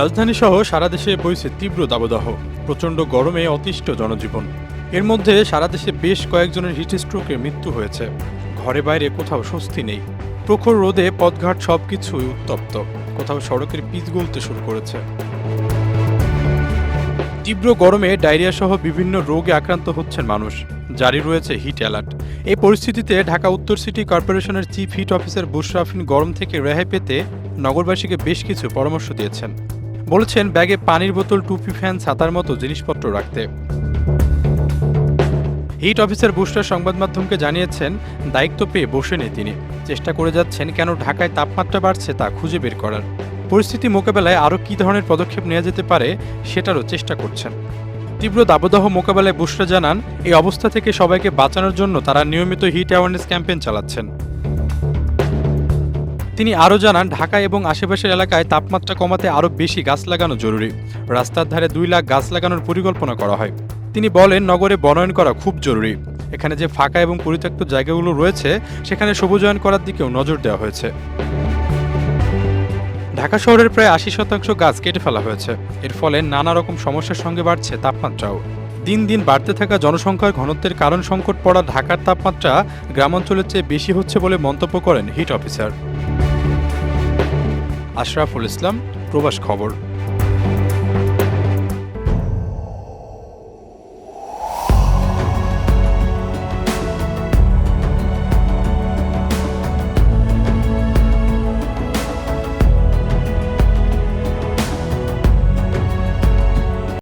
রাজধানী সহ সারা দেশে বইছে তীব্র দাবদাহ। প্রচণ্ড গরমে অতিষ্ঠ জনজীবন। এর মধ্যে সারা দেশে বেশ কয়েকজনের হিটস্ট্রোকে মৃত্যু হয়েছে। ঘরে বাইরে কোথাও স্বস্তি নেই। প্রখর রোদে পথঘাট সবকিছুই উত্তপ্ত। কোথাও সড়কের পিচ গলতে শুরু করেছে। তীব্র গরমে ডায়রিয়া সহ বিভিন্ন রোগে আক্রান্ত হচ্ছেন মানুষ। জারি রয়েছে হিট অ্যালার্ট। এই পরিস্থিতিতে ঢাকা উত্তর সিটি কর্পোরেশনের চিফ হিট অফিসার বুশরাফিন গরম থেকে রেহাই পেতে নগরবাসীকে বেশ কিছু পরামর্শ দিয়েছেন। বলেছেন, ব্যাগে পানির বোতল, টুপি, ফ্যান, ছাতার মতো জিনিসপত্র রাখতে। হিট অফিসার বুশরা সংবাদ মাধ্যমকে জানিয়েছেন, দায়িত্ব পেয়ে বসে নেই তিনি। চেষ্টা করে যাচ্ছেন কেন ঢাকায় তাপমাত্রা বাড়ছে তা খুঁজে বের করার। পরিস্থিতি মোকাবেলায় আরও কী ধরনের পদক্ষেপ নেওয়া যেতে পারে, সেটারও চেষ্টা করছেন। তীব্র দাবদাহ মোকাবেলায় বুশরা জানান, এই অবস্থা থেকে সবাইকে বাঁচানোর জন্য তারা নিয়মিত হিট অ্যাওয়ারনেস ক্যাম্পেইন চালাচ্ছেন। তিনি আরও জানান, ঢাকা এবং আশেপাশের এলাকায় তাপমাত্রা কমাতে আরও বেশি গাছ লাগানো জরুরি। রাস্তার ধারে দুই লাখ গাছ লাগানোর পরিকল্পনা করা হয়। তিনি বলেন, নগরে বনায়ন করা খুব জরুরি। এখানে যে ফাঁকা এবং পরিত্যক্ত জায়গাগুলো রয়েছে, সেখানে সবুজায়ন করার দিকেও নজর দেওয়া হয়েছে। ঢাকা শহরের প্রায় আশি শতাংশ গাছ কেটে ফেলা হয়েছে। এর ফলে নানা রকম সমস্যার সঙ্গে বাড়ছে তাপমাত্রাও। দিন দিন বাড়তে থাকা জনসংখ্যার ঘনত্বের কারণ সংকট পড়া ঢাকার তাপমাত্রা গ্রামাঞ্চলের চেয়ে বেশি হচ্ছে বলে মন্তব্য করেন হিট অফিসার। আশরাফুল ইসলাম প্রবাস খবর